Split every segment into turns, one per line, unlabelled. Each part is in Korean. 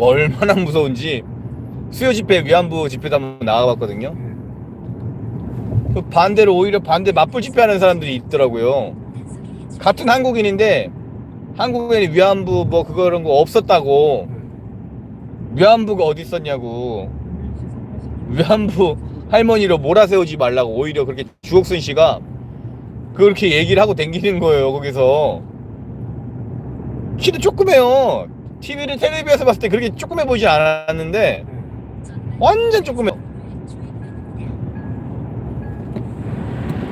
얼마나 무서운지 수요 집회 위안부 집회도 한번 나가봤거든요.
예.
그 반대로 오히려 반대 맞불 집회하는 사람들이 있더라고요. 같은 한국인인데 한국에는 위안부 뭐 그거 그런 거 없었다고 위안부가 어디 있었냐고 위안부 할머니로 몰아세우지 말라고 오히려 그렇게 주옥순 씨가 그렇게 얘기를 하고 댕기는 거예요 거기서 키도 조그매요 TV를 텔레비에서 봤을 때 그렇게 조그매 보이지 않았는데
예.
완전 조그매.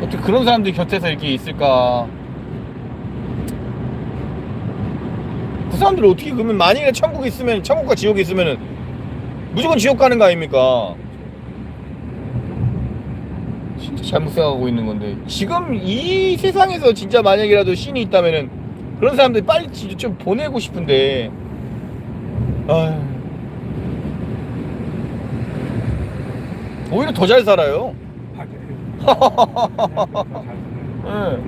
어떻게 그런 사람들이 곁에서 이렇게 있을까? 그 사람들 어떻게 그러면 만약에 천국이 있으면 천국과 지옥이 있으면은 무조건 지옥 가는 거 아닙니까? 진짜 잘못 생각하고 있는 건데. 지금 이 세상에서 진짜 만약이라도 신이 있다면은 그런 사람들 빨리 좀 보내고 싶은데 오히려 더 잘 살아요. 예.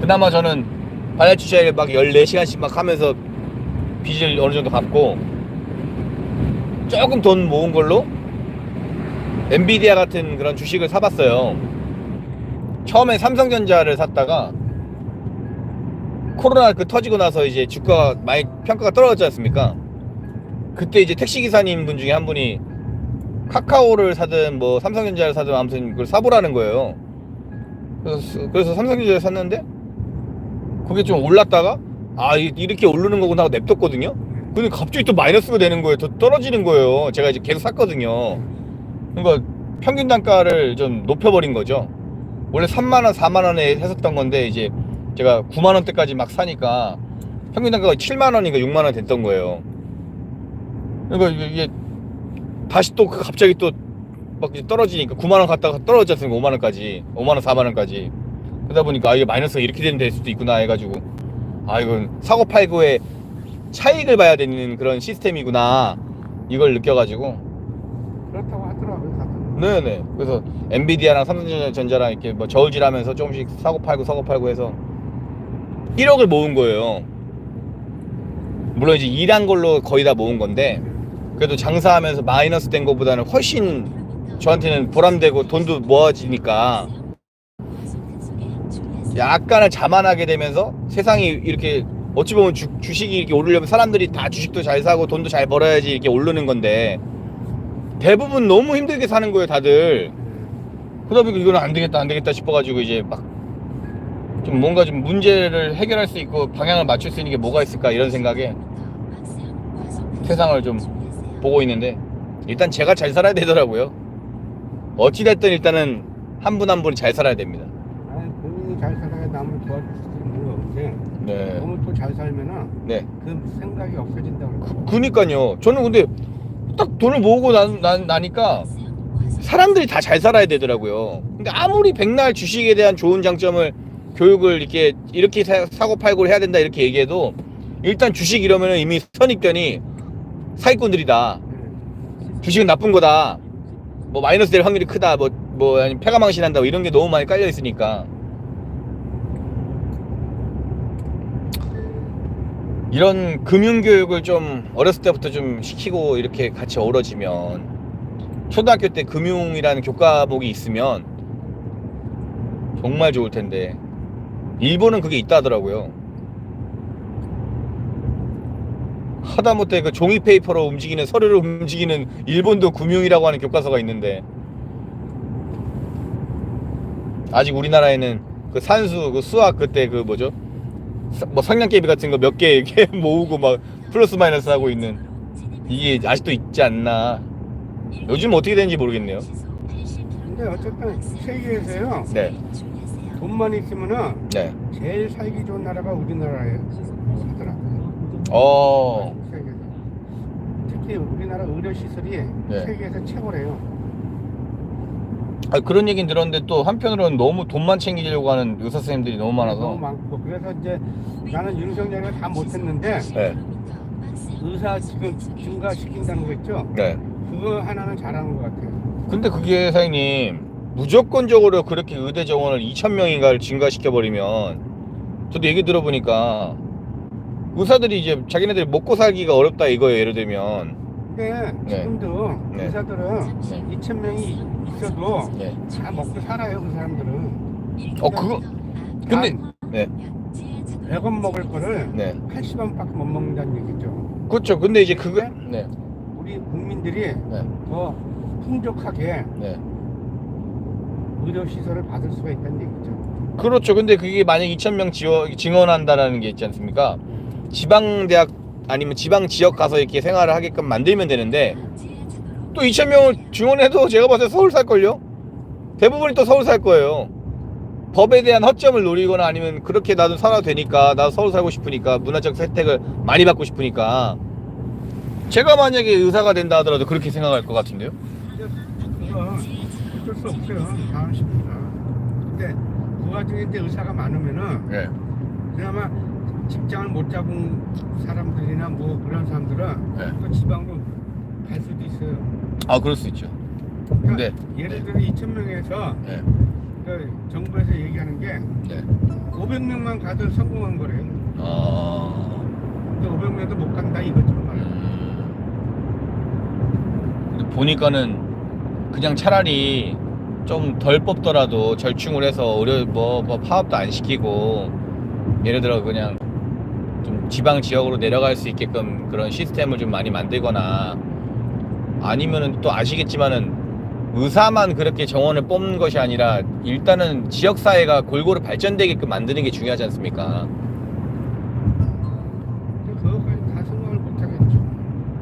그나마 저는 발레 주차를 막 14시간씩 막 하면서 빚을 어느 정도 갚고 조금 돈 모은 걸로 엔비디아 같은 그런 주식을 사봤어요. 처음에 삼성전자를 샀다가 코로나 그 터지고 나서 이제 주가가 많이 평가가 떨어졌지 않습니까? 그때 이제 택시 기사님 분 중에 한 분이 카카오를 사든 뭐 삼성전자를 사든 아무튼 그걸 사보라는 거예요. 그래서, 그래서 삼성전자를 샀는데 그게 좀 올랐다가 아 이- 이렇게 오르는 거구나 하고 냅뒀거든요. 근데 갑자기 또 마이너스가 되는 거예요. 더 떨어지는 거예요. 제가 이제 계속 샀거든요. 그러니까 평균 단가를 좀 높여버린 거죠. 원래 3만 원, 4만 원에 했었던 건데 이제 제가 9만 원대까지 막 사니까 평균 단가가 7만 원인가 6만 원 됐던 거예요. 그러니까 이게- 다시 또그 갑자기 또 막 떨어지니까 9만 원 갔다가 떨어졌지 않습니까? 5만 원까지 5만 원 4만 원까지 그러다 보니까 아 이게 마이너스가 이렇게 되는 될 수도 있구나 해가지고 아 이건 사고 팔고의 차익을 봐야 되는 그런 시스템이구나 이걸 느껴가지고
그렇다고 하더라고요. 다들.
네네 그래서 엔비디아랑 삼성전자랑 이렇게 뭐 저울질하면서 조금씩 사고 팔고 사고 팔고 해서 1억을 모은 거예요. 물론 이제 일한 걸로 거의 다 모은 건데 그래도 장사하면서 마이너스 된 것보다는 훨씬 저한테는 보람되고 돈도 모아지니까 약간을 자만하게 되면서 세상이 이렇게 어찌 보면 주, 주식이 이렇게 오르려면 사람들이 다 주식도 잘 사고 돈도 잘 벌어야지 이렇게 오르는 건데 대부분 너무 힘들게 사는 거예요 다들. 그러다 보니까 이거는 안 되겠다 안 되겠다 싶어가지고 이제 막 좀 뭔가 좀 문제를 해결할 수 있고 방향을 맞출 수 있는 게 뭐가 있을까 이런 생각에 세상을 좀 보고 있는데 일단 제가 잘 살아야 되더라고요 어찌됐든 일단은 한 분 한 분이 잘 살아야 됩니다
아니 본인이 잘 살아야 남을 도와줄 수 있는 건데
네.
너무 또 잘 살면은
네.
그 생각이 없어진다 그러고.
그니까요. 저는 근데 딱 돈을 모으고 나, 나, 나니까 사람들이 다 잘 살아야 되더라고요. 근데 아무리 백날 주식에 대한 좋은 장점을 교육을 이렇게 이렇게 사, 사고 팔고를 해야 된다 이렇게 얘기해도 일단 주식 이러면은 이미 선입견이 사기꾼들이다. 주식은 나쁜 거다. 뭐 마이너스 될 확률이 크다. 뭐, 뭐, 아니 패가 망신한다. 뭐 이런 게 너무 많이 깔려 있으니까. 이런 금융교육을 좀 어렸을 때부터 좀 시키고 이렇게 같이 어우러지면 초등학교 때 금융이라는 교과목이 있으면 정말 좋을 텐데 일본은 그게 있다 하더라고요. 하다못해 그 종이 페이퍼로 움직이는 서류를 움직이는 일본도 금융이라고 하는 교과서가 있는데 아직 우리나라에는 그 산수 그 수학 그때 그 뭐죠? 사- 뭐 성냥개비 같은 거 몇 개 이렇게 모으고 막 플러스 마이너스 하고 있는 이게 아직도 있지 않나. 요즘 어떻게 되는지 모르겠네요.
근데 어쨌든 세계에서요.
네
돈만 있으면은
네.
제일 살기 좋은 나라가 우리나라예요.
어,
세계에서 특히 우리나라 의료 시설이
네.
세계에서 최고래요.
아, 그런 얘기는 들었는데 또 한편으로는 너무 돈만 챙기려고 하는 의사 선생님들이 너무 많아서
너무 많고 그래서 이제 나는 윤석열을 다 못했는데
네,
의사 지금 증가시킨다는 거 있죠?
네.
그거 하나는 잘하는 것 같아요.
근데 그게 사장님 무조건적으로 그렇게 의대 정원을 2천 명인가를 증가시켜 버리면 저도 얘기 들어보니까 의사들이 이제 자기네들이 먹고 살기가 어렵다 이거예요 예를 들면
근데
네.
지금도
네.
의사들은
네.
2천 명이 있어도
네.
다 먹고 살아요 그 사람들은.
어 그거 근데 단네
100원 먹을 거를
네.
80원밖에 못 먹는다는 얘기죠.
그렇죠 근데 이제 그거 네
우리 국민들이
네.
더 풍족하게
네.
의료 시설을 받을 수가 있다는 얘기죠.
그렇죠. 근데 그게 만약 2,000명 지원, 증원한다라는 게 있지 않습니까? 지방 대학 아니면 지방 지역 가서 이렇게 생활을 하게끔 만들면 되는데 또 2,000명을 증원해도 제가 봤을 때 서울 살걸요? 대부분이 또 서울 살 거예요. 법에 대한 허점을 노리거나 아니면 그렇게 나도 살아도 되니까 나도 서울 살고 싶으니까 문화적 혜택을 많이 받고 싶으니까 제가 만약에 의사가 된다 하더라도 그렇게 생각할 것 같은데요?
그거 어쩔 수 없어요. 다음 십니다. 근데 그 와중에 이제 의사가 많으면은
네.
그나마 직장을 못 잡은 사람들이나 뭐 그런 사람들은
네.
또 지방으로 갈 수도 있어요.
아 그럴 수 있죠. 근데
예를 들어 2천 명에서
네.
그 정부에서 얘기하는 게
네.
500명만 가도 성공한 거래요.
아.
근데 500명도 못 간다 이것처럼 말이에요.
음. 근데 보니까는 그냥 차라리 좀 덜 뽑더라도 절충을 해서 의료 뭐, 뭐 파업도 안 시키고 예를 들어 그냥 좀 지방 지역으로 내려갈 수 있게끔 그런 시스템을 좀 많이 만들거나 아니면은 또 아시겠지만은 의사만 그렇게 정원을 뽑는 것이 아니라 일단은 지역 사회가 골고루 발전되게끔 만드는 게 중요하지 않습니까?
근데 그거까지 다 생각을 못 하겠죠.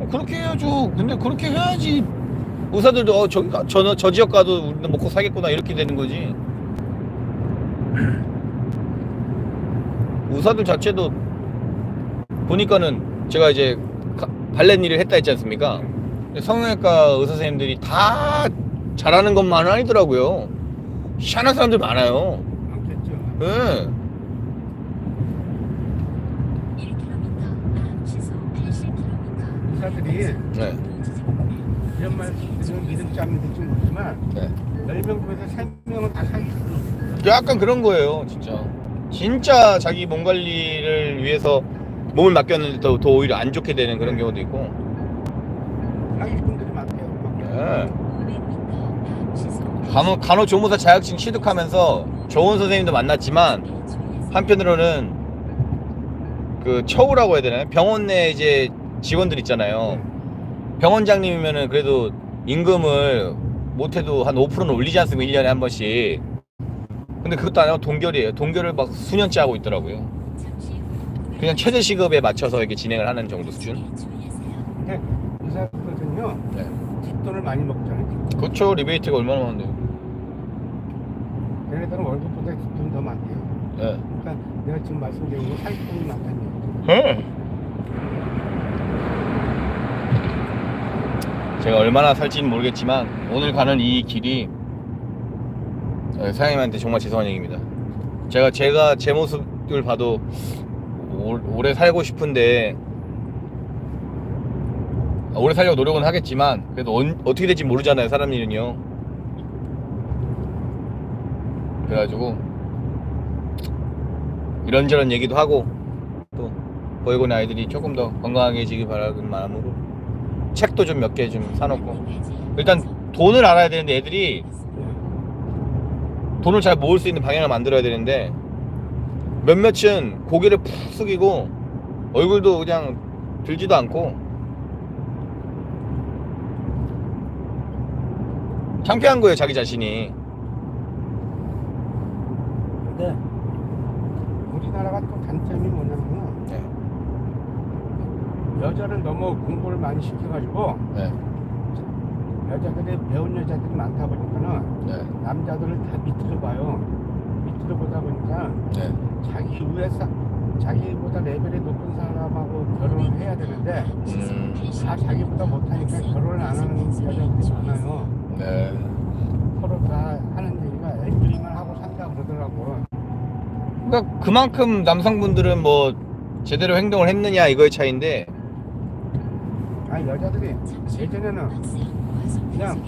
어, 그렇게 해야죠. 근데 그렇게 해야지 의사들도 어, 저, 저, 저 지역 가도 우리는 먹고 살겠구나 이렇게 되는 거지. 의사들 자체도 보니까는 제가 이제 가- 발렛 일을 했다 했지 않습니까? 성형외과 의사 선생님들이 다 잘하는 것만은 아니더라고요. 희한한 사람들 많아요.
많겠죠.
예.
의사들이
네.
이런 말 들으면 믿음지 안 믿을지 모르지만
네.
10명 중에서 3명은 다 사기
약간 그런 거예요, 진짜. 진짜 자기 몸 관리를 위해서 몸을 맡겼는데 더, 더 오히려 안 좋게 되는 그런 경우도 있고.
사기꾼들이 많대요.
예. 간호, 간호조무사 자격증 취득하면서 좋은 선생님도 만났지만 한편으로는 그 처우라고 해야 되나요? 병원 내 이제 직원들 있잖아요. 병원장님이면은 그래도 임금을 못해도 한 5%는 올리지 않습니까? 1년에 한 번씩. 근데 그것도 아니고 동결이에요. 동결을 막 수년째 하고 있더라고요. 그냥 최저 시급에 맞춰서 이렇게 진행을 하는 정도 수준.
근데 의사들은요
네.
뒷돈을 많이 먹잖아요.
그렇죠. 리베이트가 얼마나 많은데요.
얘네들은 월급보다 뒷돈이 더 많대요.
네.
그러니까 내가 지금 말씀드린 게 사기꾼이 많다는 얘기죠.
네. 제가 얼마나 살지는 모르겠지만 오늘 가는 이 길이 어, 사장님한테 정말 죄송한 얘기입니다. 제가 제가 제 모습을 봐도 오- 오래 살고 싶은데 아, 오래 살려고 노력은 하겠지만 그래도 언- 어떻게 될지 모르잖아요 사람 일은요. 그래가지고 이런저런 얘기도 하고 또 보이고는 아이들이 조금 더 건강해지길 바라는 마음으로 책도 좀 몇 개 좀 사놓고 일단 돈을 알아야 되는데 애들이 돈을 잘 모을 수 있는 방향을 만들어야 되는데 몇몇은 고개를 푹 숙이고 얼굴도 그냥 들지도 않고 창피한 거예요 자기 자신이
근데 우리나라가 또 단점이 뭐냐면
네.
여자를 너무 공부를 많이 시켜가지고
네.
여자들이 배운 여자들이 많다 보니까는
네.
남자들을 다 밑으로 봐요. 밑으로 보다 보니까
네.
자기 위에서 자기보다 레벨이 높은 사람하고 결혼을 해야 되는데
음,
다 자기보다 못하니까 결혼을 안 하는 여자들이 많아요.
네.
서로 다 하는 얘기가 애들이만 하고 산다 그러더라고.
그러니까 그만큼 남성분들은 뭐 제대로 행동을 했느냐 이거의 차이인데
아니 여자들이 예전에는 그냥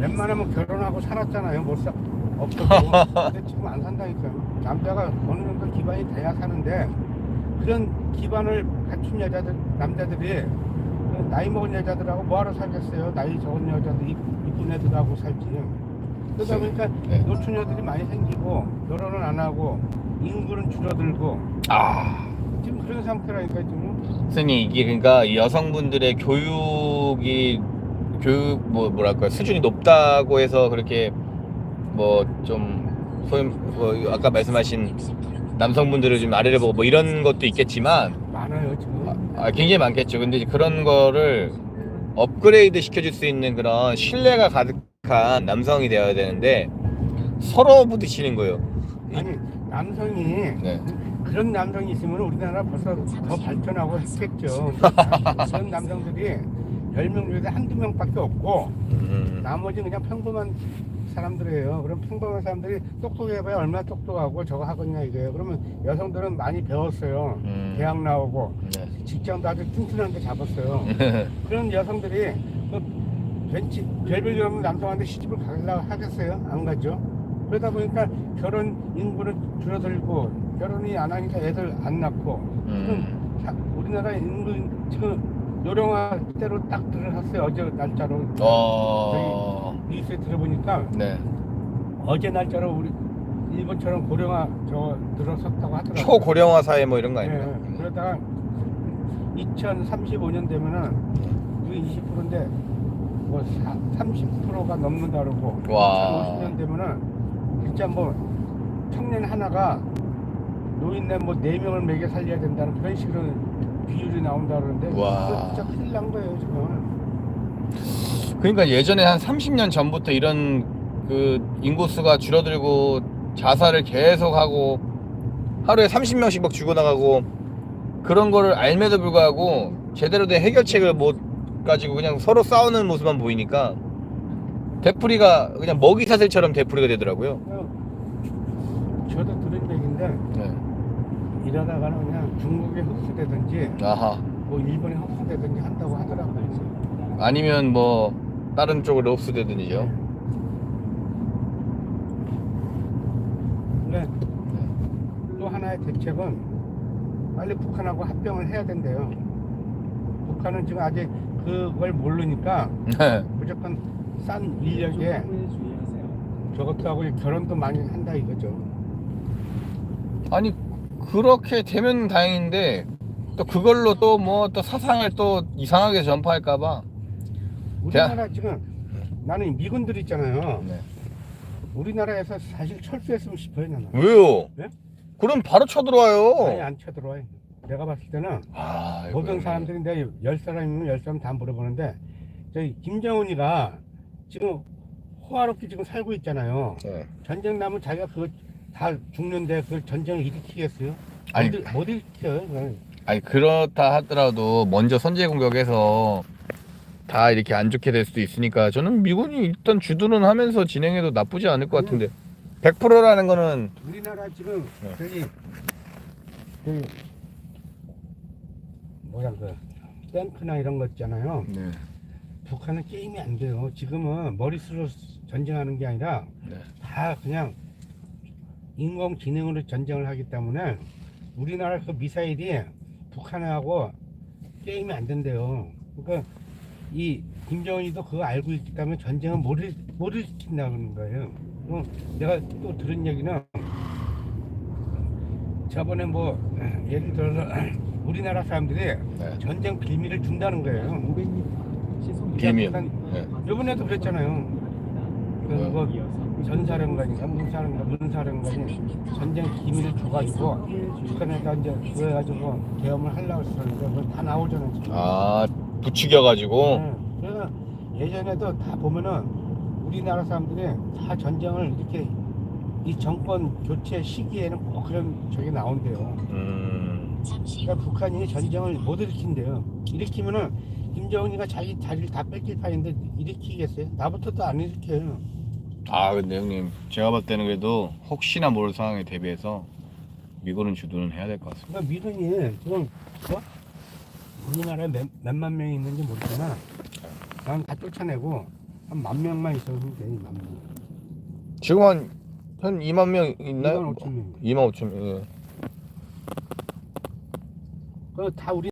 웬만하면 결혼하고 살았잖아요. 못 사, 없었고. 근데 지금 안 산다니까요. 남자가 어느 정도 기반이 돼야 사는데 그런 기반을 갖춘 여자들 남자들이 나이 먹은 여자들하고 뭐하러 살겠어요 나이 적은 여자들 이- 이쁜 애들하고 살지 그러다 보니까
네.
노처녀들이 많이 생기고 결혼은 안 하고 인구는 줄어들고
아
그런 상태라니까 지금
선생님 이게 그러니까 이 여성분들의 교육이 교육 뭐 뭐랄까 수준이 높다고 해서 그렇게 뭐 좀 소위 뭐 아까 말씀하신 남성분들을 좀 아래를 보고 뭐 이런 것도 있겠지만
많아요 지금
아, 굉장히 많겠죠. 근데 이제 그런 거를 업그레이드 시켜줄 수 있는 그런 신뢰가 가득한 남성이 되어야 되는데 서로 부딪히는 거예요.
아니 남성이
네.
그런 남성이 있으면 우리나라 벌써 더 발전하고 했겠죠. 그런 남성들이 10명 중에 한두 명밖에 없고
음,
나머지 그냥 평범한 사람들이에요. 그럼 평범한 사람들이 똑똑해봐야 얼마나 똑똑하고 저거 하겠냐 이거예요. 그러면 여성들은 많이 배웠어요.
음.
대학 나오고
네.
직장도 아주 튼튼한 데 잡았어요. 그런 여성들이 그 벤치 별별 일 없는 남성한테 시집을 가려고 하겠어요? 안 가죠. 그러다 보니까 결혼 인구는 줄어들고 결혼이 안 하니까 애들 안 낳고
음.
지금 자- 우리나라 인구 지금 요령화 때로 딱 들어갔어요 어제 날짜로
어,
뉴스에 들어보니까
네.
어제 날짜로 우리 일본처럼 고령화 저 들어섰다고 하더라고요.
초고령화 사회 뭐 이런 거
예,
아닙니까?
예. 그러다가 2035년 되면은 그게 20%인데 뭐 30%가 넘는다 그러고
와.
50년 되면은 진짜 뭐 청년 하나가 노인네 뭐 4명을 먹여 살려야 된다는 그런 식으로 비율이 나온다 그러는데
와.
진짜 큰일 난 거예요 지금
그러니까 예전에 한 30년 전부터 이런 그 인구수가 줄어들고 자살을 계속하고 하루에 30명씩 막 죽어나가고 그런 거를 알매도 불구하고 제대로 된 해결책을 못 가지고 그냥 서로 싸우는 모습만 보이니까 되풀이가 그냥 먹이 사슬처럼 되풀이가 되더라고요.
저도
네.
이러다가는 그냥 중국에 흡수되든지
아하.
뭐 일본에 흡수되든지 한다고 하더라고요
아니면 뭐 다른 쪽으로 흡수되든지요.
근데 또 하나의 대책은 빨리 북한하고 합병을 해야 된대요. 북한은 지금 아직 그걸 모르니까
네.
무조건 싼 인력에 저것도 하고 결혼도 많이 한다 이거죠.
아니 그렇게 되면 다행인데 또 그걸로 또 뭐 또 사상을 또 이상하게 전파할까봐.
우리나라 지금 나는 미군들 있잖아요.
네.
우리나라에서 사실 철수했으면 싶어요 나는.
왜요?
네?
그럼 바로 쳐들어와요.
안 쳐들어와요. 내가 봤을 때는
아,
모든 사람들이 내가 열 사람이면 열 사람 다 물어보는데 저희 김정은이가 지금 호화롭게 지금 살고 있잖아요.
네.
전쟁 나면 자기가 그거 다 죽는데 그걸 전쟁을 일으키겠어요?
아니,
못, 일- 못 일으켜요.
아니 그렇다 하더라도 먼저 선제 공격해서 다 이렇게 안 좋게 될 수도 있으니까 저는 미군이 일단 주둔은 하면서 진행해도 나쁘지 않을 것 같은데 100%라는 거는
우리나라 지금
네.
저기 그 뭐야 그 탱크나 이런 거 있잖아요.
네.
북한은 게임이 안 돼요. 지금은 머릿수로 전쟁하는 게 아니라
네.
다 그냥 인공지능으로 전쟁을 하기 때문에 우리나라 그 미사일이 북한하고 게임이 안 된대요. 그러니까 이 김정은이도 그거 알고 있기 때문에 전쟁은 못, 일, 못 일으킨다는 거예요. 어, 내가 또 들은 얘기는 저번에 뭐 예를 들어서 우리나라 사람들이
네.
전쟁 빌미를 준다는 거예요.
비밀.
그러니까
네.
이번에도 그랬잖아요. 그뭐 전사령관인가 문사령관 문사령관이 전쟁 기밀을 줘가지고 북한에다 이제 그래가지고 계엄을 하려고 했었는데 그거 다 나오잖아요. 지금.
아 부추겨가지고
네. 그래서 예전에도 다 보면은 우리나라 사람들이 다 전쟁을 이렇게 이 정권 교체 시기에는 꼭 그런 저게 나온대요.
음,
그러니까 북한이 전쟁을 못 일으킨대요. 일으키면은 김정은이가 자기 자리를 다 뺏길 판인데 일으키겠어요? 나부터도 안 일으켜요.
아 근데 형님 제가 봤을 때는 그래도 혹시나 모를 상황에 대비해서 미군은 주둔은 해야 될 것 같습니다.
그러니까 미군이 지금 어? 우리나라에 몇, 몇만 명이 있는지 모르지만 난다 쫓아내고 한 만 명만 있어도 돼, 만 명.
지금 한, 한 2만 명 있나요?
2만 5천 명.
2만 5천 명. 예.
그다 우리